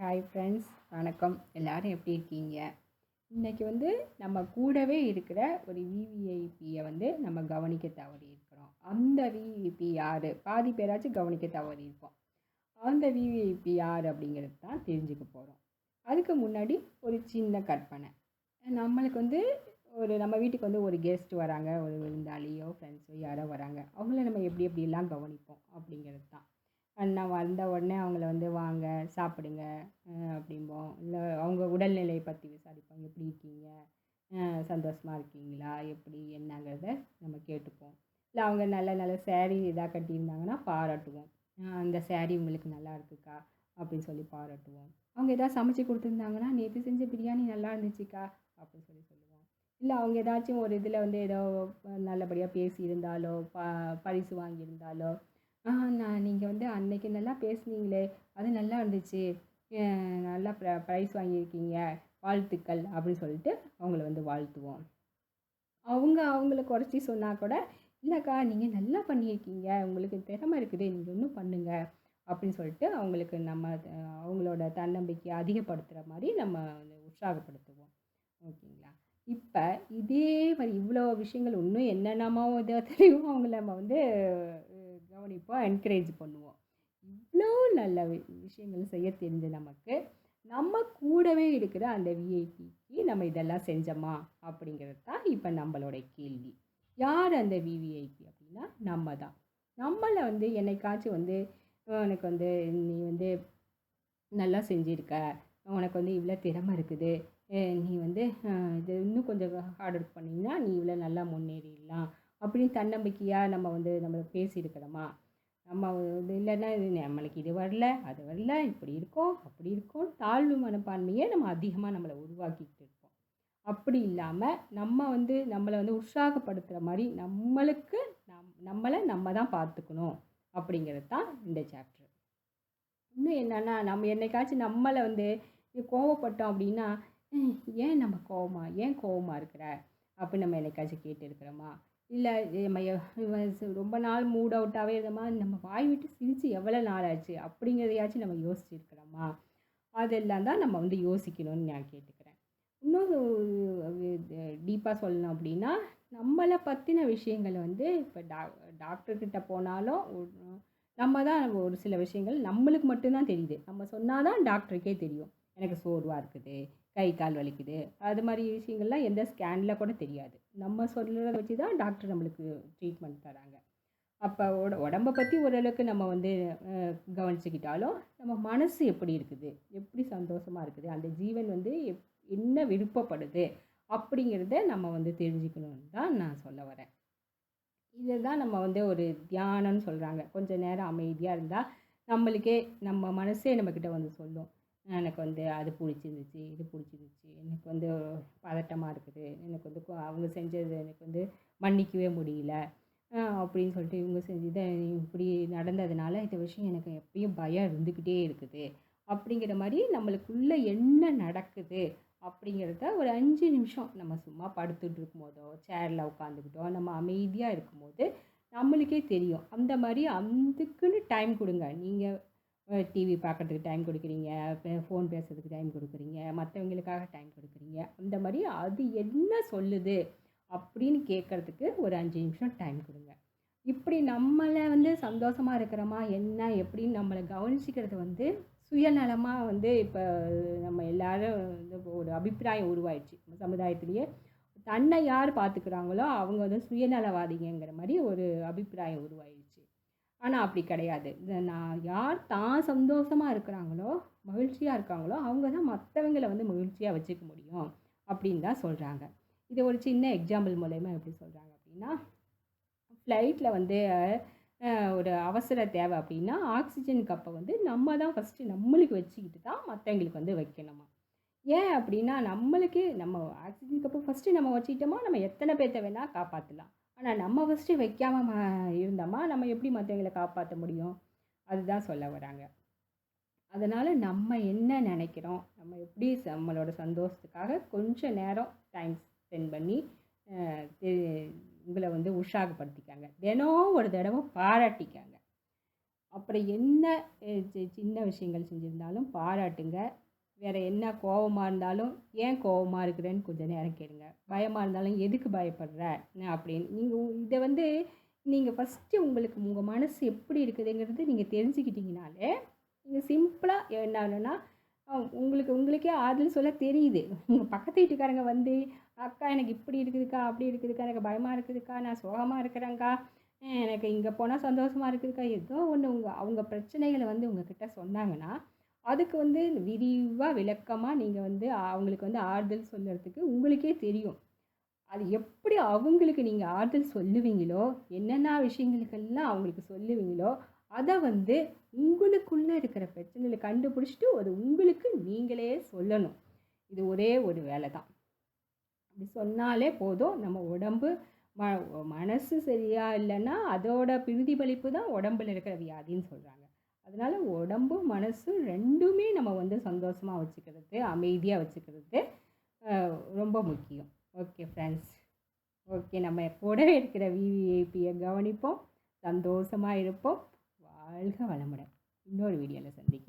Hi friends வணக்கம். எல்லோரும் எப்படி இருக்கீங்க? இன்றைக்கி வந்து நம்ம கூடவே இருக்கிற ஒரு விவிஐபியை வந்து நம்ம கவனிக்க தவறி இருக்கிறோம். அந்த விவிஐபி யார்? பாதி பேராச்சும் கவனிக்க தவறி இருக்கோம். அந்த விவிஐபி யார் அப்படிங்கிறது தான் தெரிஞ்சுக்க போகிறோம் அதுக்கு முன்னாடி ஒரு சின்ன கற்பனை. நம்மளுக்கு வந்து ஒரு நம்ம வீட்டுக்கு வந்து ஒரு கெஸ்ட் வராங்க. ஒரு விருந்தாளியோ ஃப்ரெண்ட்ஸோ யாரோ வராங்க. அவங்கள நம்ம எப்படி எப்படிலாம் கவனிப்போம் அப்படிங்கிறது தான். அண்ணா வந்த உடனே அவங்கள வந்து வாங்க சாப்பிடுங்க. அப்படிம்போம். இல்லை அவங்க உடல்நிலையை பற்றி விசாரிப்போம் எப்படி இருக்கீங்க? சந்தோஷமாக சந்தோஷமா இருக்கீங்களா? எப்படி? என்னங்கிறத நம்ம கேட்டுப்போம். இல்லை அவங்க நல்ல நல்ல சேரீ இதாக கட்டியிருந்தாங்கன்னா பாராட்டுவோம். அந்த சேரீ உங்களுக்கு நல்லா இருக்குக்கா? அப்படின்னு சொல்லி பாராட்டுவோம். அவங்க எதாவது சமைச்சு கொடுத்துருந்தாங்கன்னா நேற்று செஞ்ச பிரியாணி நல்லா இருந்துச்சுக்கா? அப்படின்னு சொல்லி சொல்லுவோம். இல்லை அவங்க ஏதாச்சும் ஒரு இதில் வந்து ஏதோ நல்லபடியாக பேசியிருந்தாலோ ப பரிசு வாங்கியிருந்தாலோ நான் நீங்கள் வந்து அன்னைக்கு நல்லா பேசுனீங்களே அது நல்லா இருந்துச்சு. நல்லா ப்ர ப்ரைஸ் வாங்கியிருக்கீங்க வாழ்த்துக்கள் அப்படின்னு சொல்லிட்டு அவங்கள வந்து வாழ்த்துவோம். அவங்க அவங்கள குறைச்சி சொன்னால் கூட இல்லைக்கா நீங்கள் நல்லா பண்ணியிருக்கீங்க உங்களுக்கு திறமை இருக்குது நீங்கள் இன்னும் பண்ணுங்க அப்படின்னு சொல்லிட்டு அவங்களுக்கு நம்ம அவங்களோட தன்னம்பிக்கையை அதிகப்படுத்துகிற மாதிரி நம்ம வந்து உற்சாகப்படுத்துவோம். ஓகேங்களா? இப்போ இதே மாதிரி இவ்வளோ விஷயங்கள் இன்னும் என்னென்னமோ விதத்துலையும் அவங்கள நம்ம வந்து கவனிப்போம் என்கரேஜ் பண்ணுவோம் இவ்வளோ நல்ல வி- விஷயங்கள் செய்ய தெரிஞ்ச நமக்கு நம்ம கூடவே இருக்கிற அந்த விஐபிக்கு நம்ம இதெல்லாம் செஞ்சோமா? அப்படிங்கிறது தான் இப்போ நம்மளோட கேள்வி. யார் அந்த விவிஐபி அப்படின்னா நம்ம தான். நம்மளை வந்து என்னைக்காச்சும் வந்து உனக்கு வந்து நீ வந்து நல்லா செஞ்சுருக்க. உனக்கு வந்து இவ்வளோ திறமை இருக்குது. நீ வந்து இது இன்னும் கொஞ்சம் ஹார்ட் ஒர்க் பண்ணிங்கன்னா நீ இவ்வளோ நல்லா முன்னேறிடலாம். அப்படின்னு தன்னம்பிக்கையாக நம்ம வந்து நம்ம பேசியிருக்கிறோமா நம்ம வந்து இல்லைன்னா இது நம்மளுக்கு இது வரல அது வரல இப்படி இருக்கோம் அப்படி இருக்கோம் தாழ்வு மனப்பான்மையை நம்ம அதிகமாக நம்மளை உருவாக்கிட்டு இருக்கோம். அப்படி இல்லாமல் நம்ம வந்து நம்மளை வந்து உற்சாகப்படுத்துகிற மாதிரி நம்மளுக்கு நம் நம்மளை நம்ம தான் பார்த்துக்கணும் அப்படிங்கிறது தான் இந்த சாப்டர் இன்னும் என்னென்னா நம்ம என்னைக்காச்சும் நம்மளை வந்து கோவப்பட்டோம் அப்படின்னா ஏன் நம்ம கோவமா ஏன் கோவமாக இருக்கிற? அப்படின்னு நம்ம என்னைக்காச்சும் கேட்டு இருக்கிறோமா இல்லை நம்ம ரொம்ப நாள் மூட் அவுட்டாகவே இருந்தோமா நம்ம வாய் விட்டு சிரித்து எவ்வளோ நாள் ஆச்சு அப்படிங்கிறதையாச்சும் நம்ம யோசிச்சிருக்கிறோமா அதெல்லாம் தான் நம்ம வந்து யோசிக்கணும்னு நான் கேட்டுக்கிறேன். இன்னொரு டீப்பாக சொல்லணும் அப்படின்னா நம்மளை பற்றின விஷயங்களை வந்து இப்போ டா டாக்டர்கிட்ட போனாலும் நம்ம தான் ஒரு சில விஷயங்கள் நம்மளுக்கு மட்டும்தான் தெரியுது. நம்ம சொன்னால் தான் டாக்டருக்கே தெரியும். எனக்கு சோர்வாக இருக்குது கை கால் வலிக்குது. அது மாதிரி விஷயங்கள்லாம் எந்த ஸ்கேனில் கூட தெரியாது. நம்ம சொல்கிறத வச்சு தான் டாக்டர் நம்மளுக்கு ட்ரீட்மெண்ட் தராங்க. அப்போ உட உடம்பை பற்றி ஓரளவுக்கு நம்ம வந்து கவனிச்சுக்கிட்டாலும் நம்ம மனசு எப்படி இருக்குது? எப்படி சந்தோஷமாக இருக்குது? அந்த ஜீவன் வந்து எப் என்ன விருப்பப்படுது? அப்படிங்கிறத நம்ம வந்து தெரிஞ்சுக்கணும்னு தான் நான் சொல்ல வரேன். இதை தான் நம்ம வந்து ஒரு தியானம்னு சொல்கிறாங்க கொஞ்சம் நேரம் அமைதியாக இருந்தால் நம்மளுக்கே நம்ம மனசே நம்மக்கிட்ட வந்து சொல்லும். எனக்கு வந்து அது பிடிச்சிருந்துச்சி இது பிடிச்சிருந்துச்சி. எனக்கு வந்து பதட்டமாக இருக்குது. எனக்கு வந்து அவங்க செஞ்சது எனக்கு வந்து மன்னிக்கவே முடியல. அப்படின்னு சொல்லிட்டு இவங்க செஞ்சதை இப்படி நடந்ததுனால இந்த விஷயம் எனக்கு எப்பயும் பயம் இருந்துக்கிட்டே இருக்குது. அப்படிங்கிற மாதிரி நம்மளுக்குள்ளே என்ன நடக்குது அப்படிங்கிறத ஒரு அஞ்சு நிமிஷம் நம்ம சும்மா படுத்துட்டு இருக்கும்போதோ சேரில் உட்காந்துக்கிட்டோ நம்ம அமைதியாக இருக்கும்போது நம்மளுக்கே தெரியும். அந்த மாதிரி அதுக்குன்னு டைம் கொடுங்க. நீங்கள் டிவி பார்க்குறதுக்கு டைம் கொடுக்குறீங்க ஃபோன் பேசுறதுக்கு டைம் கொடுக்குறீங்க மற்றவங்களுக்காக டைம் கொடுக்குறீங்க அந்த மாதிரி அது என்ன சொல்லுது அப்படின்னு கேட்குறதுக்கு ஒரு அஞ்சு நிமிஷம் டைம் கொடுங்க. இப்படி நம்மளை வந்து சந்தோஷமாக இருக்கிறோமா என்ன எப்படின்னு நம்மளை கவனிச்சிக்கிறது வந்து சுயநலமாக வந்து இப்போ நம்ம எல்லாரும் வந்து ஒரு அபிப்பிராயம் உருவாயிடுச்சு. நம்ம சமுதாயத்திலேயே தன்னை யார் பார்த்துக்கிறாங்களோ அவங்க வந்து சுயநலவாதிங்கிற மாதிரி ஒரு அபிப்பிராயம் உருவாயிடுச்சு. ஆனால் அப்படி கிடையாது. இந்த நான் யார் தான் சந்தோஷமாக இருக்கிறாங்களோ மகிழ்ச்சியாக இருக்காங்களோ அவங்க தான் மற்றவங்களை வந்து மகிழ்ச்சியாக வச்சுக்க முடியும் அப்படின்னு தான் சொல்கிறாங்க இது ஒரு சின்ன எக்ஸாம்பிள் மூலயமா எப்படி சொல்கிறாங்க அப்படின்னா ஃப்ளைட்டில் வந்து ஒரு அவசர தேவை அப்படின்னா ஆக்சிஜன் கப்பை வந்து நம்ம தான் ஃபஸ்ட்டு நம்மளுக்கு வச்சுக்கிட்டு தான் மற்றவங்களுக்கு வந்து வைக்கணுமா? ஏன் அப்படின்னா நம்மளுக்கு நம்ம ஆக்சிஜன் கப்பை ஃபஸ்ட்டு நம்ம வச்சுக்கிட்டோமா? நம்ம எத்தனை பேர்த்த வேணால் காப்பாற்றலாம் ஆனால் நம்ம ஃபஸ்ட்டு வைக்காம இருந்தோமா? நம்ம எப்படி மற்றவங்களை காப்பாற்ற முடியும்? அதுதான் சொல்ல வராங்க. அதனால் நம்ம என்ன நினைக்கிறோம்? நம்ம எப்படி நம்மளோட சந்தோஷத்துக்காக கொஞ்சம் நேரம் டைம் ஸ்பெண்ட் பண்ணி உங்களை வந்து உற்சாகப்படுத்திக்காங்க. தினம் ஒரு தடவை பாராட்டிக்காங்க. அப்புறம் என்ன சி- சின்ன விஷயங்கள் செஞ்சுருந்தாலும் பாராட்டுங்க. வேறு என்ன கோவமாக இருந்தாலும் ஏன் கோவமாக இருக்கிறேன்னு கொஞ்சம் நேரம் கேளுங்க. பயமாக இருந்தாலும் எதுக்கு பயப்படுற? அப்படின்னு. நீங்கள் இதை வந்து நீங்கள் ஃபஸ்ட்டு உங்களுக்கு உங்கள் மனசு எப்படி இருக்குதுங்கிறது நீங்கள் தெரிஞ்சுக்கிட்டீங்கனாலே நீங்கள் சிம்பிளாக என்னன்னா உங்களுக்கு உங்களுக்கே ஆறுதல் சொல்ல தெரியுது. உங்கள் பக்கத்து வீட்டுக்காரங்க வந்து அக்கா எனக்கு இப்படி இருக்குதுக்கா அப்படி இருக்குதுக்கா எனக்கு பயமாக இருக்குதுக்கா நான் சோகமாக இருக்கிறேங்க்கா எனக்கு இங்கே போனால் சந்தோஷமாக இருக்குதுக்கா. ஏதோ ஒன்று உங்கள் அவங்க பிரச்சனைகளை வந்து உங்ககிட்ட சொன்னாங்கன்னா அதுக்கு வந்து விரிவாக விளக்கமாக நீங்கள் வந்து அவங்களுக்கு வந்து ஆறுதல் சொல்லுறதுக்கு உங்களுக்கே தெரியும். அது எப்படி அவங்களுக்கு நீங்கள் ஆறுதல் சொல்லுவீங்களோ என்னென்ன விஷயங்களுக்கெல்லாம் அவங்களுக்கு சொல்லுவீங்களோ அதை வந்து உங்களுக்குள்ளே இருக்கிற பிரச்சனைகளை கண்டுபிடிச்சிட்டு அது உங்களுக்கு நீங்களே சொல்லணும். இது ஒரே ஒரு வேலை தான் அப்படி சொன்னாலே போதும். நம்ம உடம்பு ம மனசு சரியா இல்லைன்னா அதோட பிரதிபலிப்பு தான் உடம்புல இருக்கிற வியாதின்னு சொல்கிறாங்க அதனால உடம்பு மனசு ரெண்டுமே நம்ம வந்து சந்தோஷமாக வச்சுக்கிறது அமைதியாக வச்சுக்கிறது ரொம்ப முக்கியம். ஓகே ஃப்ரெண்ட்ஸ் ஓகே நம்ம கூடவே இருக்கிற விவிஐபியை கவனிப்போம் சந்தோஷமாக இருப்போம். வாழ்க வளமுடன். இன்னொரு வீடியோவில் சந்திக்கிறேன்.